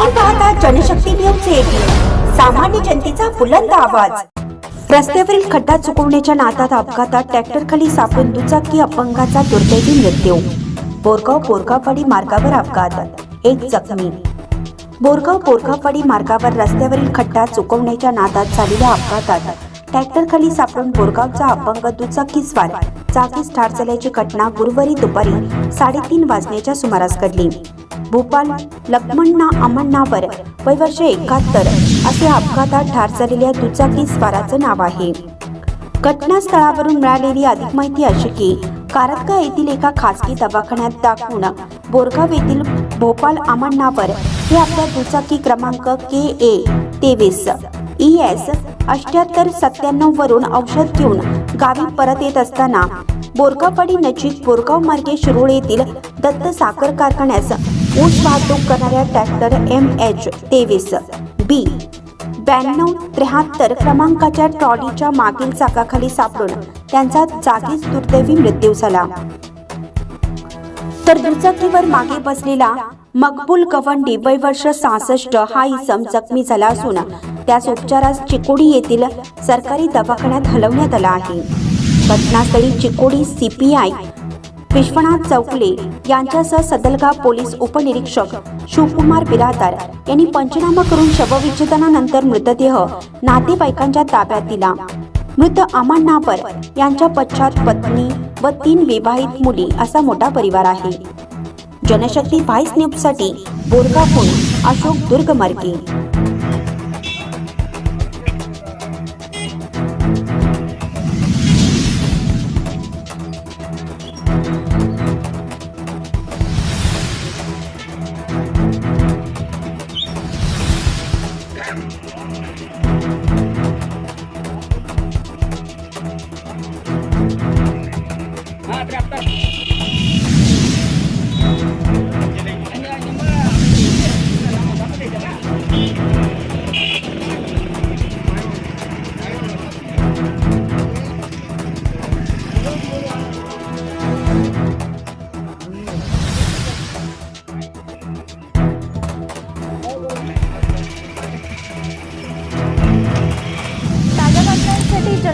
आपण पाहता Janshakti news eighteen सामान्य जनतेचा बुलंद आवाज. रस्त्यावरील खड्डा चुकवण्याच्या नादात अपघातात ट्रॅक्टर खाली सापडून दुचाकी अपंगाचा दुर्दैवी मृत्यू. बोरगाव बोरगाववाडी मार्गावर अपघात. एक जखमी. बोरगाव बोरगाववाडी मार्गावर रस्त्यावरील खड्डा चुकवण्याच्या नादात झालेल्या अपघातात ट्रॅक्टर खाली सापडून बोरगावचा अपंग दुचाकी स्वार. जागीच ठार झाल्याची घटना गुरुवारी दुपारी साडेतीन वाजण्याच्या सुमारास घडली. भोपाल लक्ष्मणना अमण्णावर वय वर्ष एकाहत्तर असे अपघातात ठार झालेल्या दुचाकी स्वाराचं नाव आहे. घटनास्थळावरून मिळालेली अधिक माहिती अशी की कारतका येथील एका खासगी दवाखान्यात दाखवून बोरगाव येथील भोपाल आमण्णावर हे आपल्या दुचाकी क्रमांक के ए तेवीस ई एस अठ्याहत्तर सत्त्याण्णव वरून औषध घेऊन गावी परत येत असताना बोरगाववाडी नजीक बोरगाव मार्गे शिरोळ येथील दत्त साखर कारखान्यास ऊस वाहतूक करणाऱ्या ट्रॅक्टर एम एच तेवीस बी ब्याण्णव त्र्याहत्तर क्रमांकाच्या ट्रॉलीच्या मागील चाकाखाली सापडून त्यांचा जागीच दुर्दैवी मृत्यू झाला. तर दुचाकीवर मागे बसलेला मकबूल गवंडी वय वर्ष सहासष्ट हा इसम जखमी झाला असून त्यास उपचारास चिकोडी येथील सरकारी दवाखान्यात हलवण्यात आला आहे. घटनास्थळी चिकोडी सीपीआय विश्वनाथ चौकले यांच्यासह सदलगा पोलीस उपनिरीक्षक शिवकुमार बिरादार यांनी पंचनामा करून शवविच्छेदनानंतर मृतदेह नातेवाईकांच्या ताब्यात दिला. मृत अमन नापर यांच्या पश्चात पत्नी व तीन विवाहित मुली असा मोठा परिवार आहे. जनशक्ती व्हाईस न्यूजसाठी बोरगावहून Ashok Durgamarge.